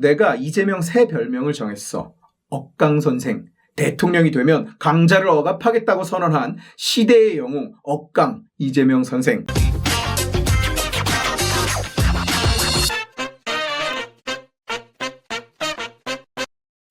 내가 이재명 새 별명을 정했어. 억강 선생. 대통령이 되면 강자를 억압하겠다고 선언한 시대의 영웅 억강 이재명 선생.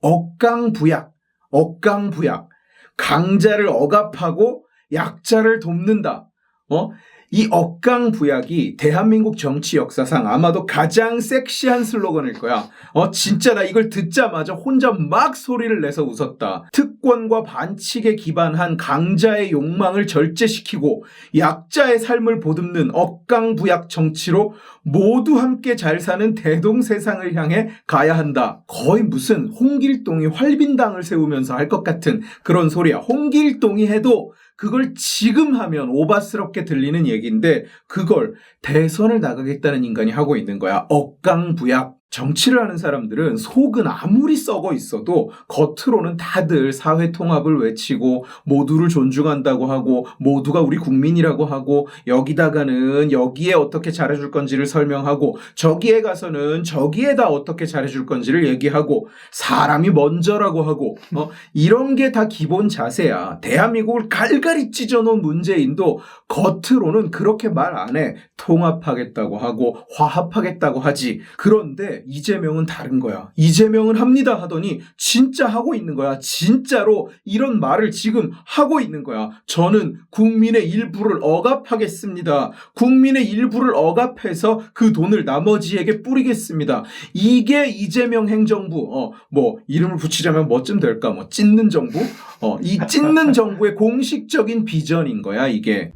억강부약, 억강부약. 강자를 억압하고 약자를 돕는다. 어? 이 억강부약이 대한민국 정치 역사상 아마도 가장 섹시한 슬로건일 거야. 어, 진짜 나 이걸 듣자마자 혼자 막 소리를 내서 웃었다. 특권과 반칙에 기반한 강자의 욕망을 절제시키고 약자의 삶을 보듬는 억강부약 정치로 모두 함께 잘 사는 대동 세상을 향해 가야 한다. 거의 무슨 홍길동이 활빈당을 세우면서 할 것 같은 그런 소리야. 홍길동이 해도 그걸 지금 하면 오바스럽게 들리는 얘기인데 그걸 대선을 나가겠다는 인간이 하고 있는 거야. 억강부약. 정치를 하는 사람들은 속은 아무리 썩어 있어도 겉으로는 다들 사회 통합을 외치고 모두를 존중한다고 하고 모두가 우리 국민이라고 하고 여기다가는 여기에 어떻게 잘해줄 건지를 설명하고 저기에 가서는 저기에다 어떻게 잘해줄 건지를 얘기하고 사람이 먼저라고 하고 어, 이런 게 다 기본 자세야. 대한민국을 갈갈이 찢어놓은 문재인도 겉으로는 그렇게 말 안 해. 통합하겠다고 하고 화합하겠다고 하지. 그런데 이재명은 다른 거야. 이재명은 합니다 하더니 진짜 하고 있는 거야. 진짜로 이런 말을 지금 하고 있는 거야. 저는 국민의 일부를 억압하겠습니다. 국민의 일부를 억압해서 그 돈을 나머지에게 뿌리겠습니다. 이게 이재명 행정부, 어, 뭐, 이름을 붙이자면 뭐쯤 될까? 뭐, 찢는 정부? 어, 이 찢는 정부의 공식적인 비전인 거야, 이게.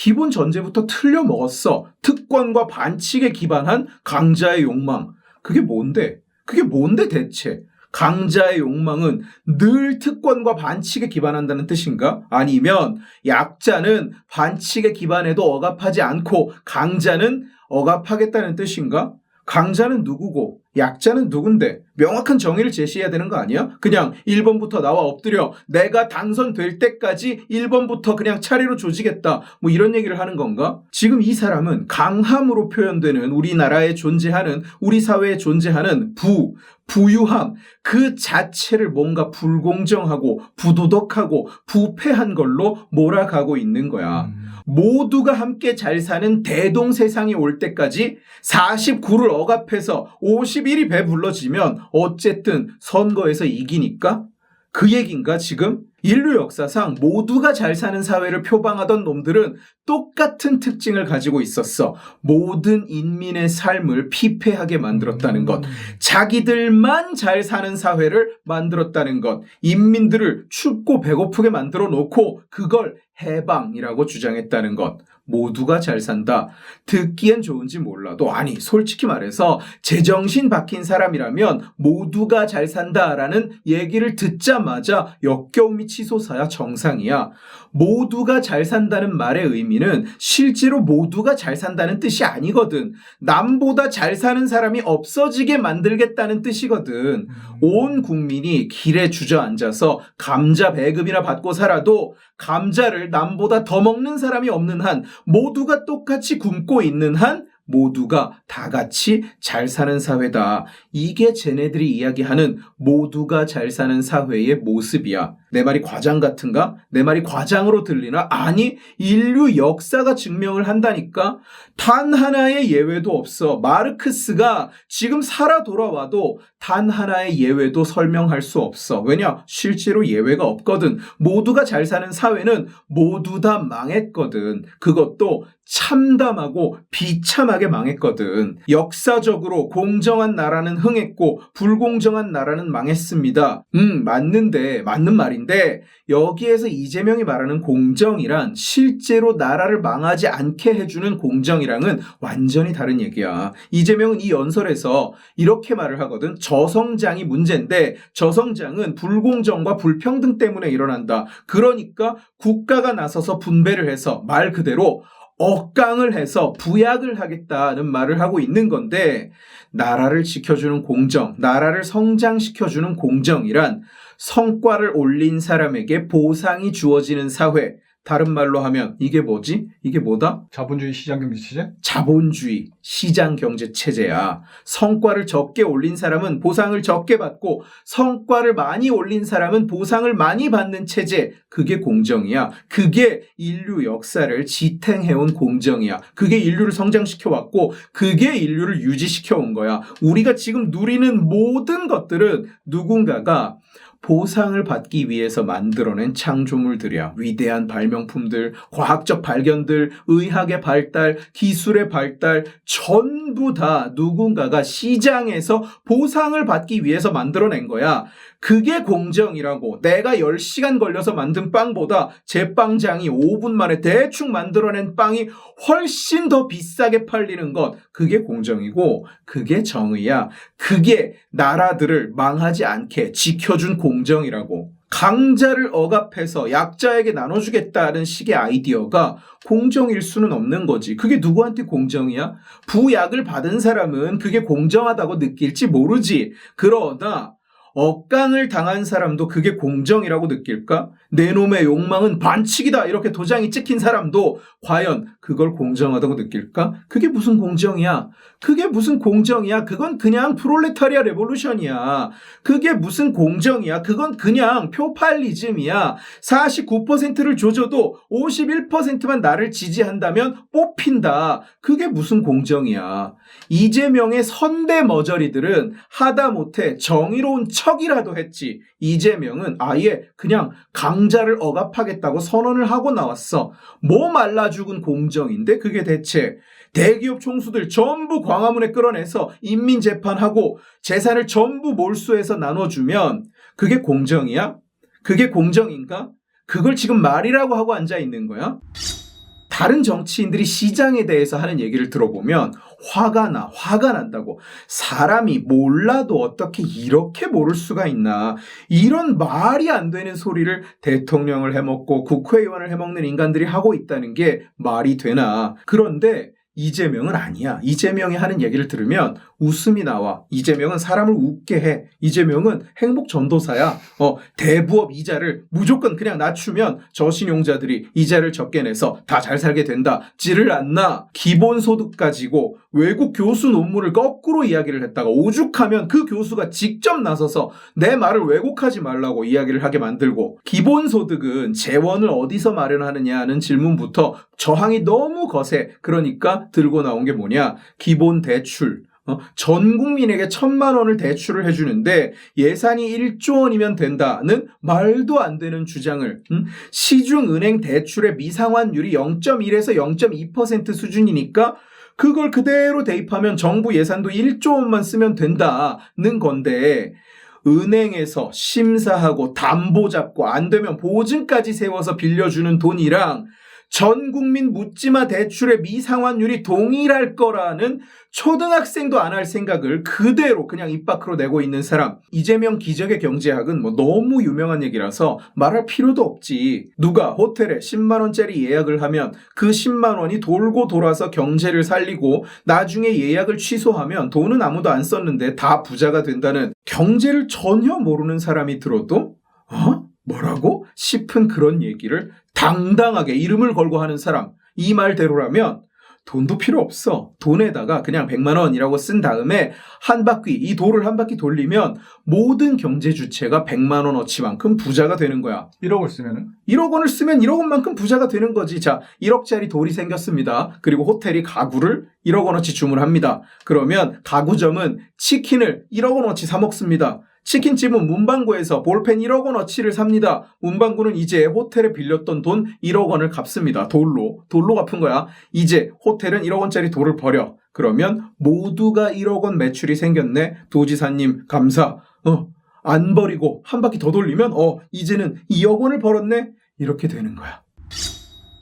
기본 전제부터 틀려 먹었어. 특권과 반칙에 기반한 강자의 욕망. 그게 뭔데? 그게 뭔데 대체? 강자의 욕망은 늘 특권과 반칙에 기반한다는 뜻인가? 아니면 약자는 반칙에 기반해도 억압하지 않고 강자는 억압하겠다는 뜻인가? 강자는 누구고 약자는 누군데 명확한 정의를 제시해야 되는 거 아니야? 그냥 1번부터 나와 엎드려 내가 당선될 때까지 1번부터 그냥 차례로 조지겠다 뭐 이런 얘기를 하는 건가? 지금 이 사람은 강함으로 표현되는 우리나라에 존재하는 우리 사회에 존재하는 부, 부유함 그 자체를 뭔가 불공정하고 부도덕하고 부패한 걸로 몰아가고 있는 거야. 모두가 함께 잘 사는 대동 세상이 올 때까지 49를 억압해서 51이 배불러지면 어쨌든 선거에서 이기니까 그 얘긴가 지금? 인류 역사상 모두가 잘 사는 사회를 표방하던 놈들은 똑같은 특징을 가지고 있었어. 모든 인민의 삶을 피폐하게 만들었다는 것. 자기들만 잘 사는 사회를 만들었다는 것. 인민들을 춥고 배고프게 만들어 놓고 그걸 해방이라고 주장했다는 것. 모두가 잘 산다. 듣기엔 좋은지 몰라도, 아니, 솔직히 말해서, 제정신 박힌 사람이라면 모두가 잘 산다라는 얘기를 듣자마자 역겨움이 치솟아야 정상이야. 모두가 잘 산다는 말의 의미는 실제로 모두가 잘 산다는 뜻이 아니거든. 남보다 잘 사는 사람이 없어지게 만들겠다는 뜻이거든. 온 국민이 길에 주저앉아서 감자 배급이나 받고 살아도 감자를 남보다 더 먹는 사람이 없는 한 모두가 똑같이 굶고 있는 한 모두가 다 같이 잘 사는 사회다. 이게 쟤네들이 이야기하는 모두가 잘 사는 사회의 모습이야. 내 말이 과장 같은가? 내 말이 과장으로 들리나? 아니, 인류 역사가 증명을 한다니까? 단 하나의 예외도 없어. 마르크스가 지금 살아 돌아와도 단 하나의 예외도 설명할 수 없어. 왜냐? 실제로 예외가 없거든. 모두가 잘 사는 사회는 모두 다 망했거든. 그것도 참담하고 비참하게 망했거든. 역사적으로 공정한 나라는 흥했고 불공정한 나라는 망했습니다. 음, 맞는데, 맞는 말 인데 여기에서 이재명이 말하는 공정이란 실제로 나라를 망하지 않게 해주는 공정이랑은 완전히 다른 얘기야. 이재명은 이 연설에서 이렇게 말을 하거든. 저성장이 문제인데 저성장은 불공정과 불평등 때문에 일어난다. 그러니까 국가가 나서서 분배를 해서 말 그대로 억강을 해서 부약을 하겠다는 말을 하고 있는 건데 나라를 지켜주는 공정, 나라를 성장시켜주는 공정이란 성과를 올린 사람에게 보상이 주어지는 사회, 다른 말로 하면 이게 뭐지? 이게 뭐다? 자본주의 시장 경제 체제? 자본주의 시장 경제 체제야. 성과를 적게 올린 사람은 보상을 적게 받고 성과를 많이 올린 사람은 보상을 많이 받는 체제. 그게 공정이야. 그게 인류 역사를 지탱해온 공정이야. 그게 인류를 성장시켜 왔고 그게 인류를 유지시켜 온 거야. 우리가 지금 누리는 모든 것들은 누군가가 보상을 받기 위해서 만들어낸 창조물들이야. 위대한 발명품들, 과학적 발견들, 의학의 발달, 기술의 발달, 전부 다 누군가가 시장에서 보상을 받기 위해서 만들어낸 거야. 그게 공정이라고. 내가 10시간 걸려서 만든 빵보다 제 빵장이 5분 만에 대충 만들어낸 빵이 훨씬 더 비싸게 팔리는 것. 그게 공정이고, 그게 정의야. 그게 나라들을 망하지 않게 지켜준 공정이라고. 강자를 억압해서 약자에게 나눠주겠다는 식의 아이디어가 공정일 수는 없는 거지. 그게 누구한테 공정이야? 부약을 받은 사람은 그게 공정하다고 느낄지 모르지. 그러나 억강을 당한 사람도 그게 공정이라고 느낄까? 내 놈의 욕망은 반칙이다. 이렇게 도장이 찍힌 사람도 과연 그걸 공정하다고 느낄까? 그게 무슨 공정이야? 그게 무슨 공정이야? 그건 그냥 프롤레타리아 레볼루션이야. 그게 무슨 공정이야? 그건 그냥 표팔리즘이야. 49%를 조져도 51%만 나를 지지한다면 뽑힌다. 그게 무슨 공정이야? 이재명의 선대 머저리들은 하다못해 정의로운 척이라도 했지. 이재명은 아예 그냥 강자를 억압하겠다고 선언을 하고 나왔어. 뭐 말라 죽은 공 정인데 그게 대체 대기업 총수들 전부 광화문에 끌어내서 인민 재판하고 재산을 전부 몰수해서 나눠주면 그게 공정이야? 그게 공정인가? 그걸 지금 말이라고 하고 앉아 있는 거야? 다른 정치인들이 시장에 대해서 하는 얘기를 들어보면 화가 나, 화가 난다고. 사람이 몰라도 어떻게 이렇게 모를 수가 있나. 이런 말이 안 되는 소리를 대통령을 해먹고 국회의원을 해먹는 인간들이 하고 있다는 게 말이 되나. 그런데 이재명은 아니야. 이재명이 하는 얘기를 들으면 웃음이 나와. 이재명은 사람을 웃게 해. 이재명은 행복 전도사야. 어, 대부업 이자를 무조건 그냥 낮추면 저신용자들이 이자를 적게 내서 다 잘 살게 된다. 지를 않나. 기본소득 가지고 외국 교수 논문을 거꾸로 이야기를 했다가 오죽하면 그 교수가 직접 나서서 내 말을 왜곡하지 말라고 이야기를 하게 만들고 기본소득은 재원을 어디서 마련하느냐는 질문부터 저항이 너무 거세. 그러니까 들고 나온 게 뭐냐? 기본 대출. 어? 전 국민에게 천만 원을 대출을 해주는데 예산이 1조 원이면 된다는 말도 안 되는 주장을 음? 시중은행 대출의 미상환율이 0.1에서 0.2% 수준이니까 그걸 그대로 대입하면 정부 예산도 1조 원만 쓰면 된다는 건데 은행에서 심사하고 담보 잡고 안 되면 보증까지 세워서 빌려주는 돈이랑 전 국민 묻지마 대출의 미상환율이 동일할 거라는 초등학생도 안 할 생각을 그대로 그냥 입 밖으로 내고 있는 사람. 이재명 기적의 경제학은 뭐 너무 유명한 얘기라서 말할 필요도 없지. 누가 호텔에 10만원짜리 예약을 하면 그 10만원이 돌고 돌아서 경제를 살리고 나중에 예약을 취소하면 돈은 아무도 안 썼는데 다 부자가 된다는 경제를 전혀 모르는 사람이 들어도 어? 뭐라고? 싶은 그런 얘기를 당당하게 이름을 걸고 하는 사람. 이 말대로라면 돈도 필요 없어. 돈에다가 그냥 100만 원이라고 쓴 다음에 한 바퀴, 이 돌을 한 바퀴 돌리면 모든 경제 주체가 100만 원어치만큼 부자가 되는 거야. 1억을 쓰면은 1억 원을 쓰면 1억 원만큼 부자가 되는 거지. 자, 1억짜리 돌이 생겼습니다. 그리고 호텔이 가구를 1억 원어치 주문합니다. 그러면 가구점은 치킨을 1억 원어치 사 먹습니다. 치킨집은 문방구에서 볼펜 1억 원어치를 삽니다. 문방구는 이제 호텔에 빌렸던 돈 1억 원을 갚습니다. 돌로. 돌로 갚은 거야. 이제 호텔은 1억 원짜리 돌을 버려. 그러면 모두가 1억 원 매출이 생겼네. 도지사님 감사. 어, 안 버리고 한 바퀴 더 돌리면 어, 이제는 2억 원을 벌었네. 이렇게 되는 거야.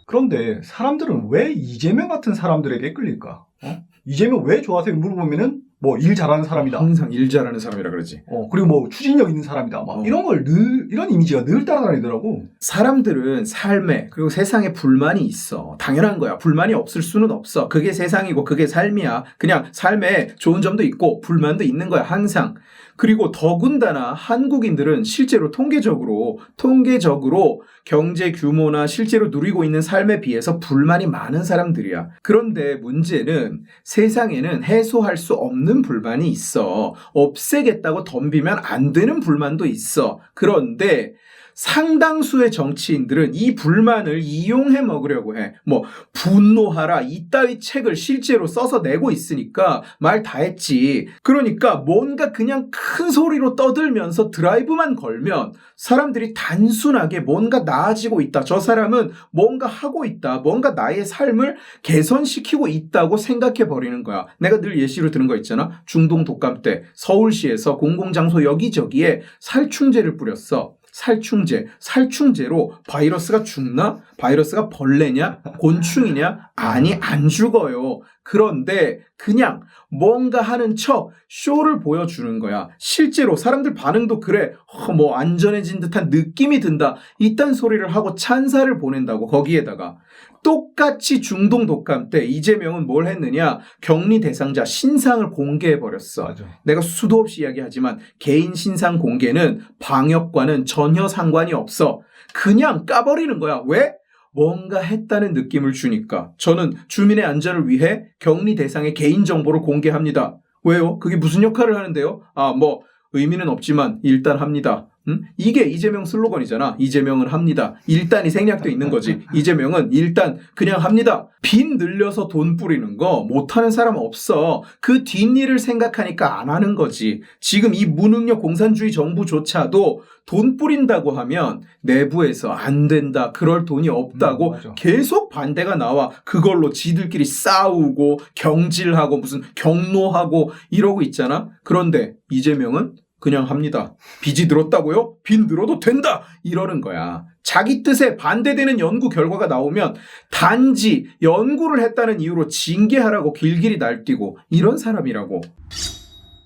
그런데 사람들은 왜 이재명 같은 사람들에게 끌릴까? 어? 이재명 왜 좋아하세요? 물어보면은 뭐 일 잘하는 사람이다. 항상 일 잘하는 사람이라 그러지. 어, 그리고 뭐 추진력 있는 사람이다. 막 어. 이런 걸 늘 이런 이미지가 늘 따라다니더라고. 사람들은 삶에 그리고 세상에 불만이 있어. 당연한 거야. 불만이 없을 수는 없어. 그게 세상이고 그게 삶이야. 그냥 삶에 좋은 점도 있고 불만도 있는 거야. 항상. 그리고 더군다나 한국인들은 실제로 통계적으로 통계적으로 경제 규모나 실제로 누리고 있는 삶에 비해서 불만이 많은 사람들이야. 그런데 문제는 세상에는 해소할 수 없는 불만이 있어. 없애겠다고 덤비면 안 되는 불만도 있어. 그런데 상당수의 정치인들은 이 불만을 이용해 먹으려고 해. 뭐, 분노하라, 이따위 책을 실제로 써서 내고 있으니까 말 다 했지. 그러니까 뭔가 그냥 큰 소리로 떠들면서 드라이브만 걸면 사람들이 단순하게 뭔가 나아지고 있다. 저 사람은 뭔가 하고 있다. 뭔가 나의 삶을 개선시키고 있다고 생각해 버리는 거야. 내가 늘 예시로 드는 거 있잖아. 중동 독감 때 서울시에서 공공장소 여기저기에 살충제를 뿌렸어. 살충제, 살충제로 바이러스가 죽나? 바이러스가 벌레냐? 곤충이냐? 아니, 안 죽어요. 그런데 그냥 뭔가 하는 척 쇼를 보여주는 거야. 실제로 사람들 반응도 그래. 어, 뭐 안전해진 듯한 느낌이 든다. 이딴 소리를 하고 찬사를 보낸다고 거기에다가 똑같이 중동 독감 때 이재명은 뭘 했느냐? 격리 대상자 신상을 공개해 버렸어. 내가 수도 없이 이야기하지만 개인 신상 공개는 방역과는 전혀 상관이 없어. 그냥 까버리는 거야. 왜? 뭔가 했다는 느낌을 주니까. 저는 주민의 안전을 위해 격리 대상의 개인 정보를 공개합니다. 왜요? 그게 무슨 역할을 하는데요? 아, 뭐, 의미는 없지만 일단 합니다. 음? 이게 이재명 슬로건이잖아. 이재명은 합니다. 일단이 생략돼 있는 거지. 이재명은 일단 그냥 합니다. 빚 늘려서 돈 뿌리는 거 못하는 사람 없어. 그 뒷일을 생각하니까 안 하는 거지. 지금 이 무능력 공산주의 정부조차도 돈 뿌린다고 하면 내부에서 안 된다. 그럴 돈이 없다고 음. 계속 반대가 나와. 그걸로 지들끼리 싸우고 경질하고 무슨 경로하고 이러고 있잖아. 그런데 이재명은 그냥 합니다. 빚이 늘었다고요? 빚 늘어도 된다! 이러는 거야. 자기 뜻에 반대되는 연구 결과가 나오면 단지 연구를 했다는 이유로 징계하라고 길길이 날뛰고 이런 사람이라고.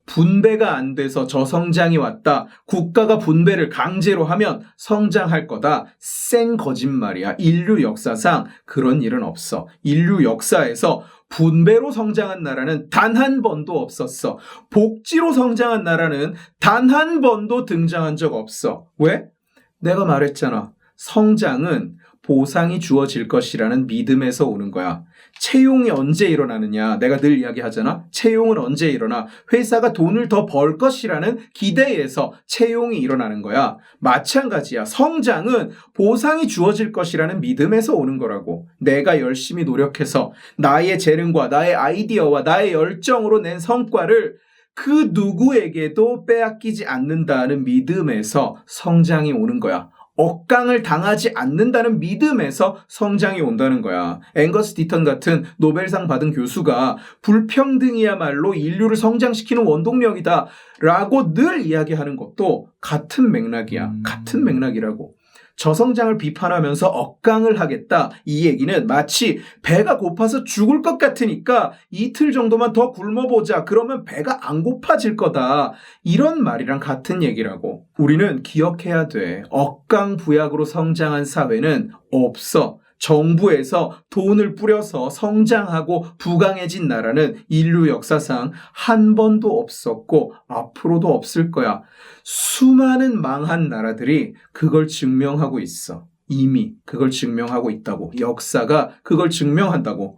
분배가 안 돼서 저성장이 왔다. 국가가 분배를 강제로 하면 성장할 거다. 생 거짓말이야. 인류 역사상 그런 일은 없어. 인류 역사에서 분배로 성장한 나라는 단 한 번도 없었어. 복지로 성장한 나라는 단 한 번도 등장한 적 없어. 왜? 내가 말했잖아. 성장은 보상이 주어질 것이라는 믿음에서 오는 거야. 채용이 언제 일어나느냐? 내가 늘 이야기하잖아. 채용은 언제 일어나? 회사가 돈을 더 벌 것이라는 기대에서 채용이 일어나는 거야. 마찬가지야. 성장은 보상이 주어질 것이라는 믿음에서 오는 거라고. 내가 열심히 노력해서 나의 재능과 나의 아이디어와 나의 열정으로 낸 성과를 그 누구에게도 빼앗기지 않는다는 믿음에서 성장이 오는 거야. 억강을 당하지 않는다는 믿음에서 성장이 온다는 거야. 앵거스 디턴 같은 노벨상 받은 교수가 불평등이야말로 인류를 성장시키는 원동력이다 라고 늘 이야기하는 것도 같은 맥락이야. 음. 같은 맥락이라고. 저성장을 비판하면서 억강을 하겠다. 이 얘기는 마치 배가 고파서 죽을 것 같으니까 이틀 정도만 더 굶어보자. 그러면 배가 안 고파질 거다. 이런 말이랑 같은 얘기라고. 우리는 기억해야 돼. 억강부약으로 성장한 사회는 없어. 정부에서 돈을 뿌려서 성장하고 부강해진 나라는 인류 역사상 한 번도 없었고 앞으로도 없을 거야. 수많은 망한 나라들이 그걸 증명하고 있어. 이미 그걸 증명하고 있다고. 역사가 그걸 증명한다고.